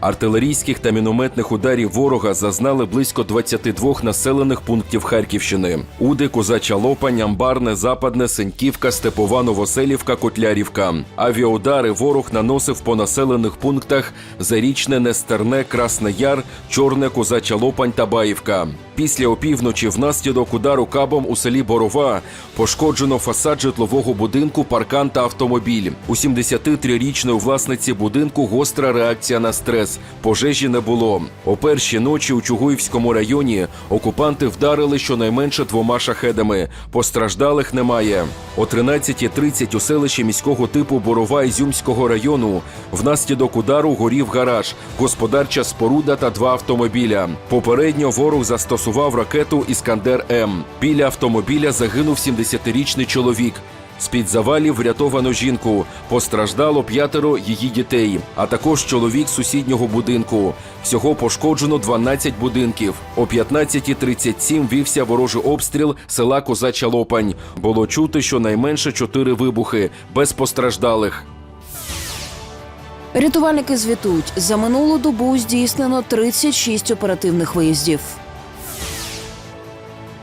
Артилерійських та мінометних ударів ворога зазнали близько 22 населених пунктів Харківщини: Уди, Козача Лопань, Амбарне, Западне, Сеньківка, Степова, Новоселівка, Котлярівка. Авіаудари ворог наносив по населених пунктах Зарічне, Нестерне, Красне Яр, Чорне, Козача Лопань та Баївка. Після опівночі внаслідок удару кабом у селі Борова пошкоджено фасад житлового будинку, паркан та автомобіль. У 73-річної власниці будинку гостра реакція на стрес. Пожежі не було. О першій ночі у Чугуївському районі окупанти вдарили щонайменше двома шахедами. Постраждалих немає. О 13.30 у селищі міського типу Борова Ізюмського району внаслідок удару горів гараж, господарча споруда та два автомобіля. Попередньо ворог застосував ракету Іскандер М. Біля автомобіля загинув 70-річний чоловік. З-під завалів врятовано жінку. Постраждало п'ятеро її дітей, а також чоловік сусіднього будинку. Всього пошкоджено 12 будинків. О 15.37 вівся ворожий обстріл села Козача Лопань. Було чути щонайменше чотири вибухи без постраждалих. Рятувальники звітують, за минулу добу здійснено 36 оперативних виїздів.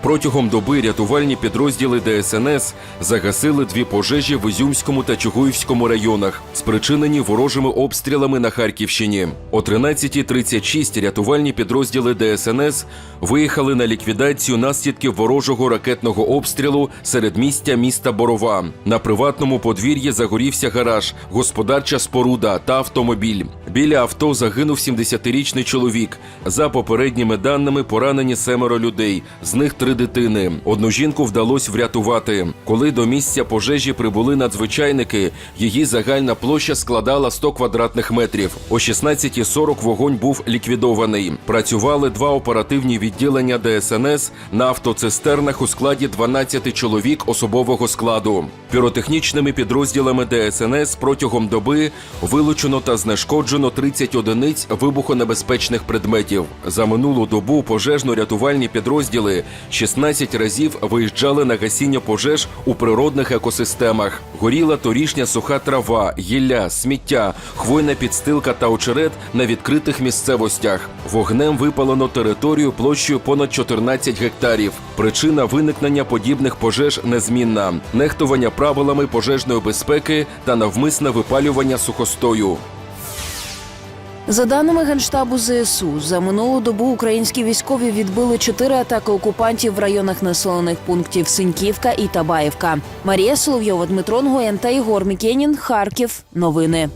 Протягом доби рятувальні підрозділи ДСНС загасили дві пожежі в Ізюмському та Чугуївському районах, спричинені ворожими обстрілами на Харківщині. О 13.36 рятувальні підрозділи ДСНС виїхали на ліквідацію наслідків ворожого ракетного обстрілу серед містя міста Борова. На приватному подвір'ї загорівся гараж, господарча споруда та автомобіль. Біля авто загинув 70-річний чоловік. За попередніми даними поранені семеро людей, з них три дитини. Одну жінку вдалося врятувати. Коли до місця пожежі прибули надзвичайники, її загальна площа складала 100 квадратних метрів. О 16.40 вогонь був ліквідований. Працювали два оперативні відділення ДСНС на автоцистернах у складі 12 чоловік особового складу. Піротехнічними підрозділами ДСНС протягом доби вилучено та знешкоджено 30 одиниць вибухонебезпечних предметів. За минулу добу пожежно-рятувальні підрозділи 16 разів виїжджали на гасіння пожеж у природних екосистемах. Горіла торішня суха трава, гілля, сміття, хвойна підстилка та очерет на відкритих місцевостях. Вогнем випалено територію площею понад 14 гектарів. Причина виникнення подібних пожеж незмінна: нехтування правилами пожежної безпеки та навмисне випалювання сухостою. За даними генштабу ЗСУ, за минулу добу українські військові відбили чотири атаки окупантів в районах населених пунктів Синьківка і Табаївка. Марія Соловйова, Дмитро Нгоєн та Ігор Мікенін. Харків. Новини.